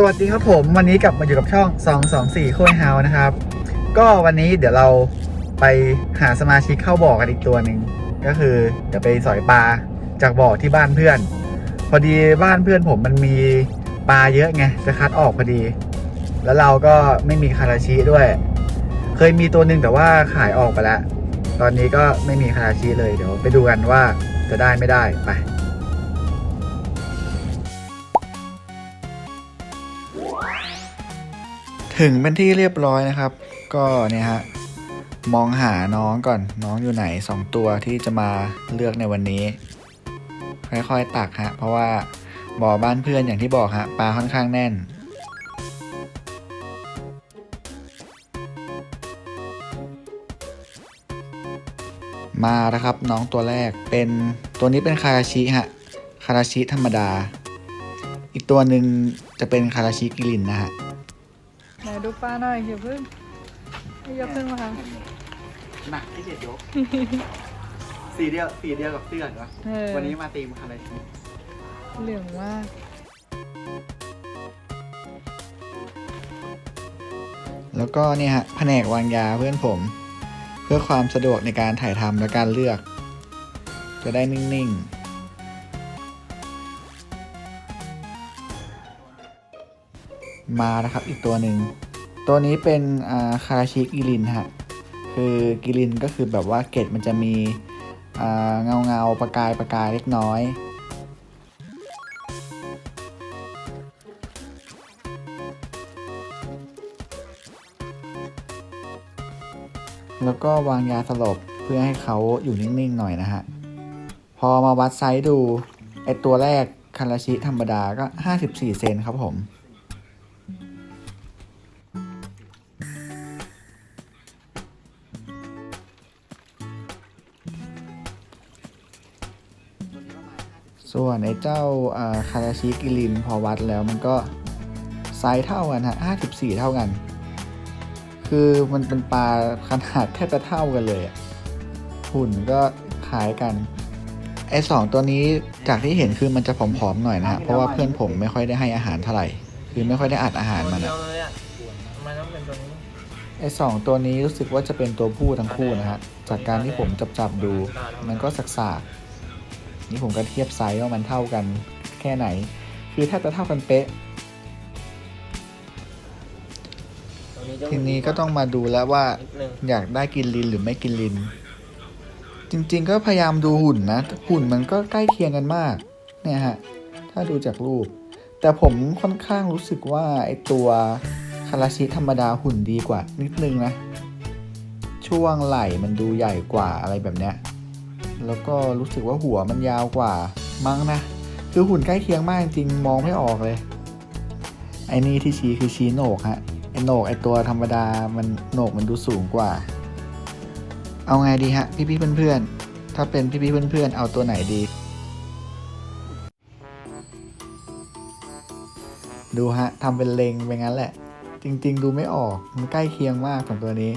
สวัสดีครับผมวันนี้กลับมาอยู่กับช่อง 224 โค้ยเฮานะครับ ก็วันนี้เดี๋ยวเราไปหาสมาชิกเข้าบ่อกันอีกตัวหนึ่งก็คือเดี๋ยวไปสอยปลาจากบ่อที่บ้านเพื่อน พอดีบ้านเพื่อนผมมันมีปลาเยอะไงจะคัดออกพอดี แล้วเราก็ไม่มีคาราชิด้วย เคยมีตัวหนึ่งแต่ว่าขายออกไปแล้ว ตอนนี้ก็ไม่มีคาราชิเลยเดี๋ยวไปดูกันว่าจะได้ไม่ได้ไป ถึงเป็นที่เรียบร้อยนะครับ ก็เนี่ยฮะมองหาน้องก่อนน้องอยู่ไหนสองตัวที่จะมาเลือกในวันนี้ ค่อยๆตักฮะ เพราะว่าบ่อบ้านเพื่อนอย่างที่บอกฮะปลาค่อนข้างแน่น มาแล้วครับน้องตัวแรกเป็นตัวนี้เป็นคาราชิฮะคาราชิธรรมดา อีกตัวหนึ่งจะเป็นคาราชิกิรินนะฮะ ดูปลาหน่อยอย่าพึ่งให้ยกขึ้นมาค่ะหนักที่เจ็ดยกสีเดียวสีเดียวกับเสื้อเหรอเออวันนี้มาตีมคาราชิเหลืองมาก แล้วก็เนี่ยฮะแผนกวางยาเพื่อนผม เพื่อความสะดวกในการถ่ายทำและการเลือก จะได้นิ่งๆมาแล้วครับอีกตัวหนึ่ง ตัวนี้เป็นคาราชิกิรินฮะ คือกิรินก็คือแบบว่าเกล็ดมันจะมีเงาเงาประกายประกายเล็กน้อยแล้วก็วางยาสลบเพื่อให้เขาอยู่นิ่งๆหน่อยนะฮะ พอมาวัดไซส์ดูไอตัวแรกคาราชิธรรมดาก็ 54 เซนครับผม ส่วนไอ้เจ้าอ่าคาราชิกิรินพอวัดแล้วมันก็ไซส์เท่ากันฮะ54 เท่ากัน คือมันเป็นปลาขนาดแทบจะเท่ากันเลยอะหุ่นก็คล้ายกัน ไอ้สองตัวนี้จากที่เห็นคือมันจะผอมๆหน่อยนะฮะ เพราะว่าเพื่อนผมไม่ค่อยได้ให้อาหารเท่าไหร่ คือไม่ค่อยได้อัดอาหารมันเดีอะยวเลยอะทำไมต้องเป็นตัวนี้ไอ้สองตัวนี้รู้สึกว่าจะเป็นตัวผู้ทั้งคู่นะฮะ จากการที่ผมจับจับๆดู มันก็สักสากๆ นี่ผมก็เทียบไซส์ว่ามันเท่ากันแค่ไหน คือแทบจะเท่ากันเป๊ะตัวนี้จะทีนี้ก็ต้องมาดูแล้วว่านิดนึงอยากได้กินลินหรือไม่กินลิน จริงๆก็พยายามดูหุ่นนะ หุ่นมันก็ใกล้เคียงกันมาก เนี่ยฮะ ถ้าดูจากรูป แต่ผมค่อนข้างรู้สึกว่าไอตัวคาราชิธรรมดาหุ่นดีกว่านิดนึงนะ ช่วงไหล่มันดูใหญ่กว่าอะไรแบบเนี้ย แล้วก็รู้สึกว่าหัวมันยาวกว่ามั้งนะ คือหุ่นใกล้เคียงมากจริงมองไม่ออกเลย ไอ้นี่ที่ชี้คือชี้โหนกฮะไอ้โหนกไอ้ตัวธรรมดามันโหนกมันดูสูงกว่า เอาไงดีฮะ พี่ๆเพื่อนๆ ถ้าเป็นพี่ๆเพื่อนๆ เอาตัวไหนดี ดูฮะทำเป็นเลงไปงั้นแหละ จริง ๆ ดูไม่ออกมันใกล้เคียงมากของตัวนี้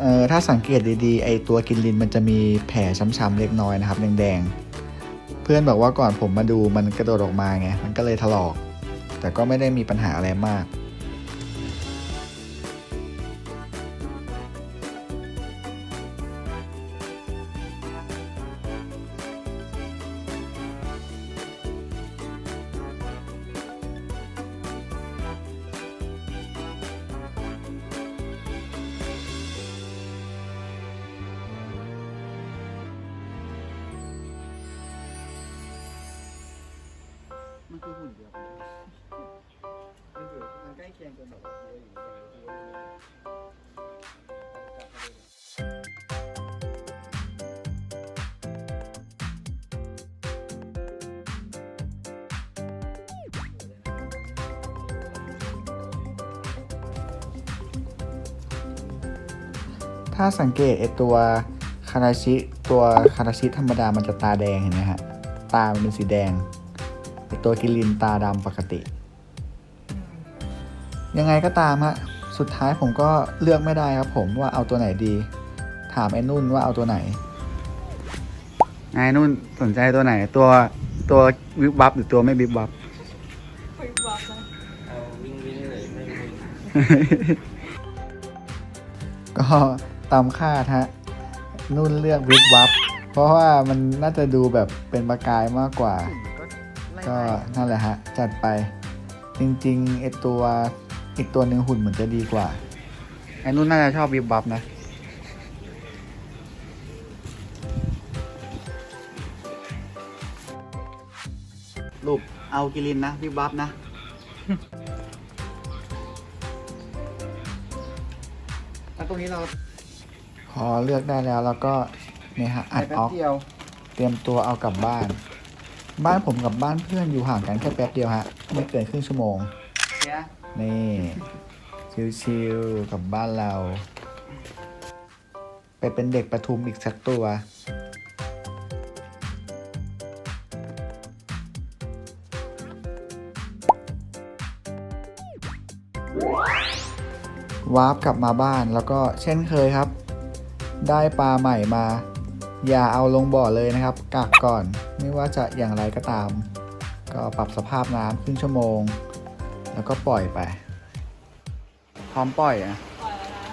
เออถ้าสังเกตดีๆ ไอตัวกินลินมันจะมีแผลช้ำๆเล็กน้อยนะครับ แดงๆ เพื่อนบอกว่าก่อนผมมาดูมันกระโดดออกมาไง มันก็เลยถลอก แต่ก็ไม่ได้มีปัญหาอะไรมาก มันคือหุ่นเดียวกันมันคือมันใกล้เคียงจนแบบว่าเยอะอยู่เยอะถ้าสังเกตไอตัวคาราชิตัวคาราชิธรรมดามันจะตาแดงเห็นไหมฮะ ตามันเป็นสีแดง ตัวกิลินตาดำปกติ ยังไงก็ตามฮะสุดท้ายผมก็เลือกไม่ได้ครับผมว่าเอาตัวไหนดี ถามไอ้นุ่นว่าเอาตัวไหนนายนุ่นสนใจตัวไหน ตัวตัววิบวับหรือตัวไม่วิบวับไปวับเลยเอาวิ่งวิ่งเลยไม่วิ่งก็ตามคาดฮะนุ่นเลือกวิบวับเพราะว่ามันน่าจะดูแบบเป็นประกายมากกว่า ก็นั่นแหละฮะ จัดไป จริงๆไอตัวอีกตัวหนึ่งหุ่นเหมือนจะดีกว่า ไอ้นุ่นน่าจะชอบวิบวับนะรูปเอากิลินนะวิบวับนะแล้วตรงนี้เราพอเลือกได้แล้ว แล้วก็เนี่ยฮะอัดออกเดียวเตรียมตัวเอากลับบ้าน บ้านผมกับบ้านเพื่อนอยู่ห่างกันแค่แป๊บเดียวฮะ ไม่เกินครึ่งชั่วโมงเนี่ยนี่ ชิวๆกับบ้านเรา ไปเป็นเด็กประทุมอีกสักตัว วาร์ปกลับมาบ้านแล้วก็เช่นเคยครับ ได้ปลาใหม่มา อย่าเอาลงบ่อเลยนะครับกักก่อนไม่ว่าจะอย่างไรก็ตาม ก็ปรับสภาพน้ำครึ่งชั่วโมง แล้วก็ปล่อยไป พร้อมปล่อยอะปล่อยแล้วนะ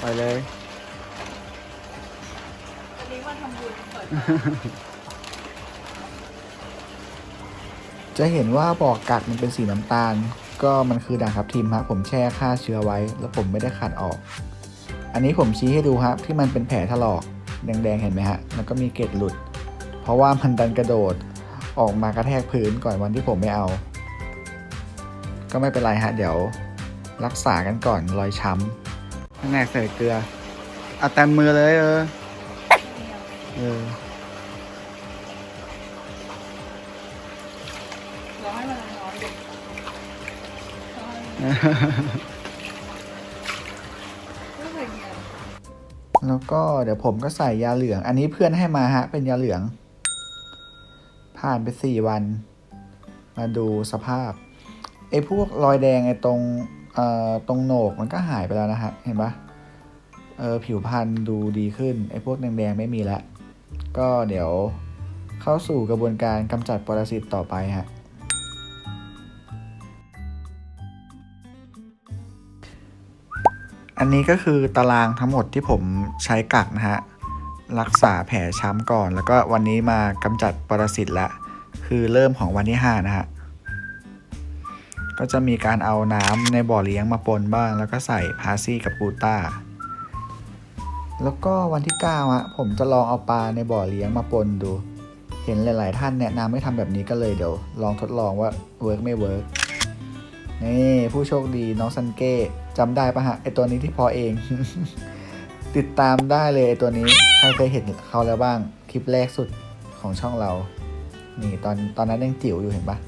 ปล่อยเลยอันนี้มาทำบุญเปิดจะเห็นว่าบ่อกักมันเป็นสีน้ำตาล ก็มันคือด่างทับทิมฮะผมแช่ฆ่าเชื้อไว้ แล้วผมไม่ได้ขัดออก อันนี้ผมชี้ให้ดูครับที่มันเป็นแผลถลอก แดงๆเห็นไหมฮะแล้วก็มีเกล็ดหลุด เพราะว่ามันดันกระโดดออกมากระแทกพื้นก่อนวันที่ผมไม่เอา ก็ไม่เป็นไรฮะเดี๋ยวรักษากันก่อนรอยช้ำข้างในใส่เกลือเอาเต็มมือเลยเออเออเราให้มันน้อยๆดิ แล้วก็เดี๋ยวผมก็ใส่ยาเหลือง อันนี้เพื่อนให้มาฮะ เป็นยาเหลือง ผ่านไปสี่วัน มาดูสภาพไอ้พวกรอยแดงไอ้ตรงเอ่อตรงโหนกมันก็หายไปแล้วนะฮะ เห็นปะเออผิวพรรณดูดีขึ้นไอ้พวกแดงๆไม่มีแล้วก็เดี๋ยวเข้าสู่กระบวนการกำจัดปรสิตต่อไปฮะ อันนี้ก็คือตารางทั้งหมดที่ผมใช้กักนะฮะ รักษาแผลช้ำก่อน แล้วก็วันนี้มากำจัดปรสิตละ คือเริ่มของวันที่ 5 นะฮะ ก็จะมีการเอาน้ำในบ่อเลี้ยงมาปนบ้าง แล้วก็ใส่พาซี่กับปูต้า แล้วก็วันที่9ฮะผมจะลองเอาปลาในบ่อเลี้ยงมาปนดู เห็นหลาย ๆ ท่านแนะนำให้ทำแบบนี้ก็เลยเดี๋ยว ลองทดลองว่าเวิร์กไม่เวิร์ก นี่ผู้โชคดีน้องซันเก้จำได้ปะฮะไอตัวนี้ที่พอเอง ติดตามได้เลยไอตัวนี้ใครเคยเห็นเขาแล้วบ้าง คลิปแรกสุดของช่องเรา นี่ตอนตอนนั้นยังจิ๋วอยู่เห็นปะ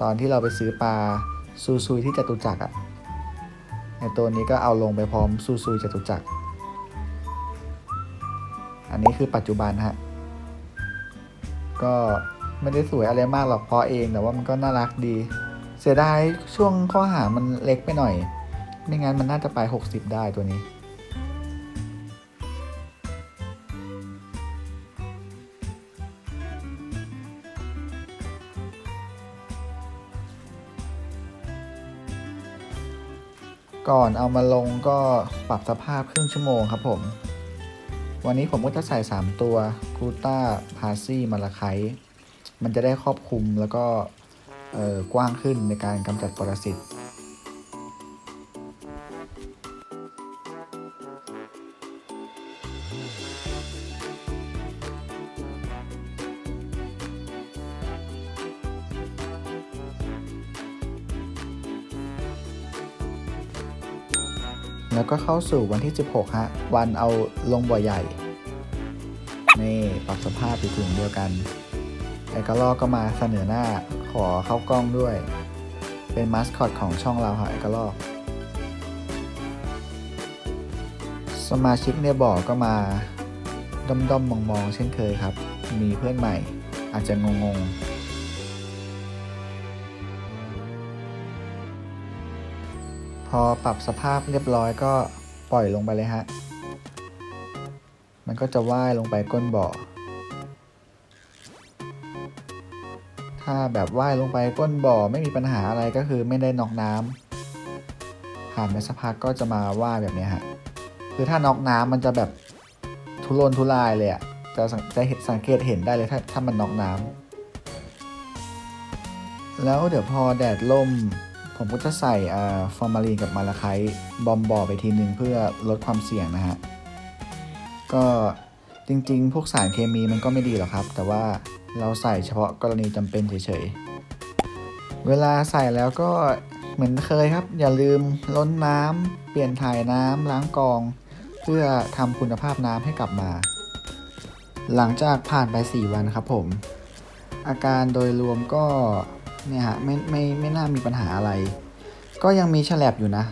ตอนที่เราไปซื้อปลาซูซุยที่จตุจักรอะไอตัวนี้ก็เอาลงไปพร้อมซูซุยจตุจักร อันนี้คือปัจจุบันฮะ ก็ไม่ได้สวยอะไรมากหรอกพราะเองแต่ว่ามันก็น่ารักดี เสียดายช่วงข้อหามันเล็กไปหน่อย ไม่งั้นมันน่าจะไป 60 ได้ตัวนี้ก่อนเอามาลงก็ปรับสภาพครึ่งชั่วโมงครับผม วันนี้ผมก็จะใส่ 3 ตัวกูต้าพาซี่มาลาไคมันจะได้ครอบคลุมแล้วก็ กว้างขึ้นในการกำจัดปรสิตแล้วก็เข้าสู่วันที่ 16 ฮะ วันเอาลงบ่อใหญ่ นี่ ปรับสภาพอยู่ถุงเดียวกันไอ้กระลอกก็มาเสนอหน้า ขอเข้ากล้องด้วย เป็นมาสคอตของช่องเราฮะไอกระลอกสมาชิกในบ่อก็มาด้อมด้อมมองมองๆเช่นเคยครับ มีเพื่อนใหม่อาจจะงงงๆพอปรับสภาพเรียบร้อยก็ปล่อยลงไปเลยฮะ มันก็จะว่ายลงไปก้นบ่อ ถ้าแบบว่ายลงไปก้นบ่อไม่มีปัญหาอะไรก็คือไม่ได้น็อกน้ำผ่านไปสักพักก็จะมาว่ายแบบนี้ฮะคือถ้าน็อกน้ำมันจะแบบทุรนทุรายเลยอะ่ะจะสังจะเห็นสังเกตเห็นได้เลยถ้าถ้ามันน็อกน้ำแล้วเดี๋ยวพอแดดล่ม ผมก็จะใส่ฟอร์มาลีนกับมาลาไคต์บอมบ่อไปทีนึงเพื่อลดความเสี่ยงนะฮะก็จริงๆ พวกสารเคมีมันก็ไม่ดีหรอกครับ แต่ว่า เราใส่เฉพาะกรณีจำเป็นเฉยๆ เวลาใส่แล้วก็เหมือนเคยครับ อย่าลืมล้นน้ำเปลี่ยนถ่ายน้ำล้างกอง เพื่อทำคุณภาพน้ำให้กลับมา หลังจากผ่านไป 4 วันครับผม อาการโดยรวมก็เนี่ยฮะไม่ไม่ไม่น่ามีปัญหาอะไร ก็ยังมีฉลบอยู่นะ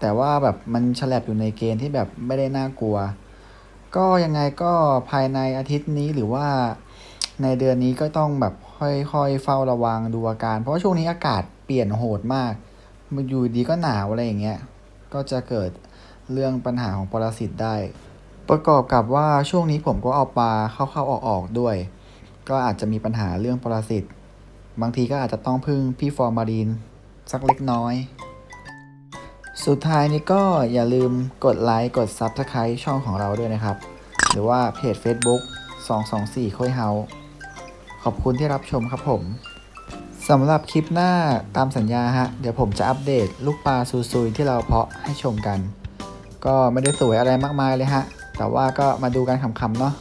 แต่ว่าแบบมันฉลบอยู่ในเกณฑ์ที่แบบไม่ได้น่ากลัว ก็ยังไงก็ภายในอาทิตย์นี้หรือว่า ในเดือนนี้ก็ต้องแบบค่อยๆเฝ้าระวังดูอาการ เพราะช่วงนี้อากาศเปลี่ยนโหดมากมันอยู่ดีก็หนาวอะไรอย่างเงี้ยก็จะเกิดเรื่องปัญหาของปรสิตได้ ประกอบกับว่าช่วงนี้ผมก็เอาปลาเข้าๆออกๆด้วย ก็อาจจะมีปัญหาเรื่องปรสิตบางทีก็อาจจะต้องพึ่งพี่ฟอร์มารีนสักเล็กน้อย สุดท้ายนี้ก็อย่าลืมกดไลค์กด Subscribe ช่องของเราด้วยนะครับ หรือว่าเพจ Facebook 224ค่อยเฮา ขอบคุณที่รับชมครับผมสำหรับคลิปหน้าตามสัญญาฮะ เดี๋ยวผมจะอัปเดตลูกปลาซูซุยที่เราเพาะให้ชมกัน ก็ไม่ได้สวยอะไรมากมายเลยฮะ แต่ว่าก็มาดูกันขำๆเนาะ